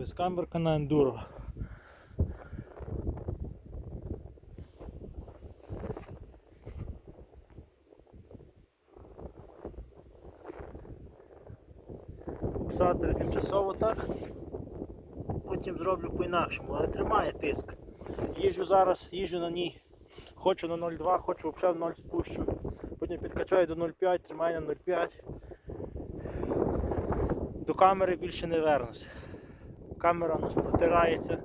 Безкамерка на ендуро. Буксатори тимчасово так. Потім зроблю по-інакшому, але тримає тиск. Їжджу зараз, їжджу на ній. Хочу на 0,2, хочу взагалі в 0 спущу. Потім підкачаю до 0,5, тримаю на 0,5. До камери більше не вернуся. Камера у нас протирається.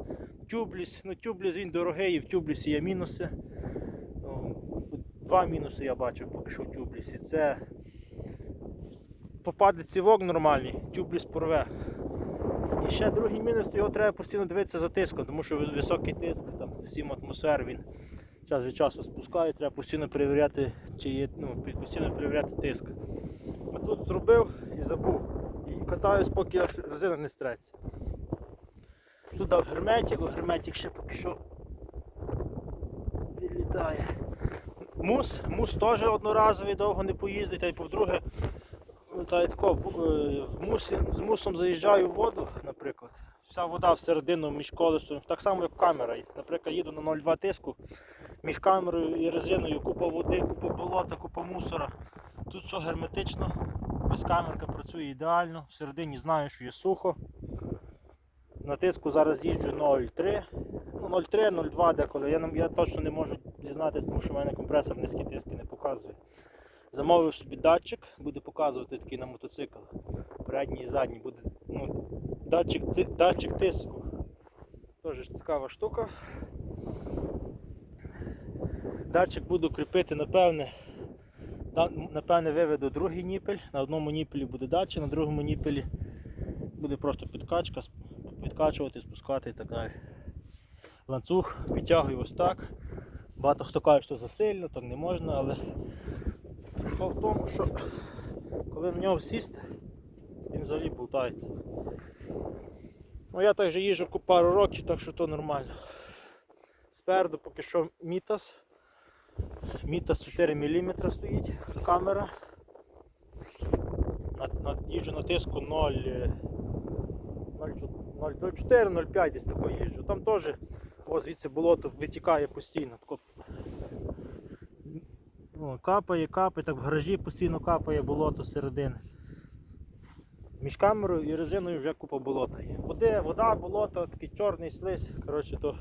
Тюбліс, ну тюбліс він дорогий і в тюблісі є мінуси. Ну, Два мінуси я бачу поки що в тюблісі. Це попаде цівок нормальний, тюбліс порве. І ще другий мінус, то його треба постійно дивитися за тиском, тому що високий тиск, там 7 атмосфер він час від часу спускає, треба постійно перевіряти, чи є, ну, постійно перевіряти тиск. А тут зробив і забув. І катаюсь, поки аж резина не стреться. Тут дав герметик, о, герметик ще поки що відлітає. Мус, мус теж одноразовий, довго не поїздить, та й по-друге, та й тако, е, в мусі, з мусом заїжджаю в воду, наприклад. Вся вода всередину між колесом, так само як камера. Наприклад, їду на 0,2 тиску, між камерою і резиною купа води, купа болота, купа мусора. Тут все герметично, безкамерка працює ідеально, всередині знаю, що є сухо. На тиску зараз їжджу 0,3, ну 0,3, 0,2 деколи. Я, я точно не можу дізнатися, тому що в мене компресор низькі тиски не показує. Замовив собі датчик, буде показувати такий на мотоцикл. Передній і задній буде ну, датчик, датчик тиску. Теж цікава штука. Датчик буду кріпити, напевне. Напевне, виведу другий ніпель. На одному ніпелі буде датчик, на другому ніпелі буде просто підкачка, підкачувати, спускати і так далі. Ланцюг підтягую ось так. Багато хто каже, що засильно, так не можна, але прикол в тому, що коли на нього сісти, він взагалі болтається. Ну я так же їжджу пару років, так що то нормально. Спереду поки що мітас. Мітас 4 мм стоїть камера. На, на, їжджу на тиску 0. 0,4-0,5 десь тако їжджу. Там теж ось звідси болото витікає постійно. Тако, о, капає, капає, так в гаражі постійно капає болото середини. Між камерою і резиною вже купа болота є. Води, вода, болото, такий чорний слизь. Коротше, то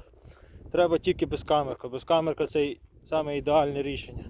треба тільки без камерка. Без камерка це саме ідеальне рішення.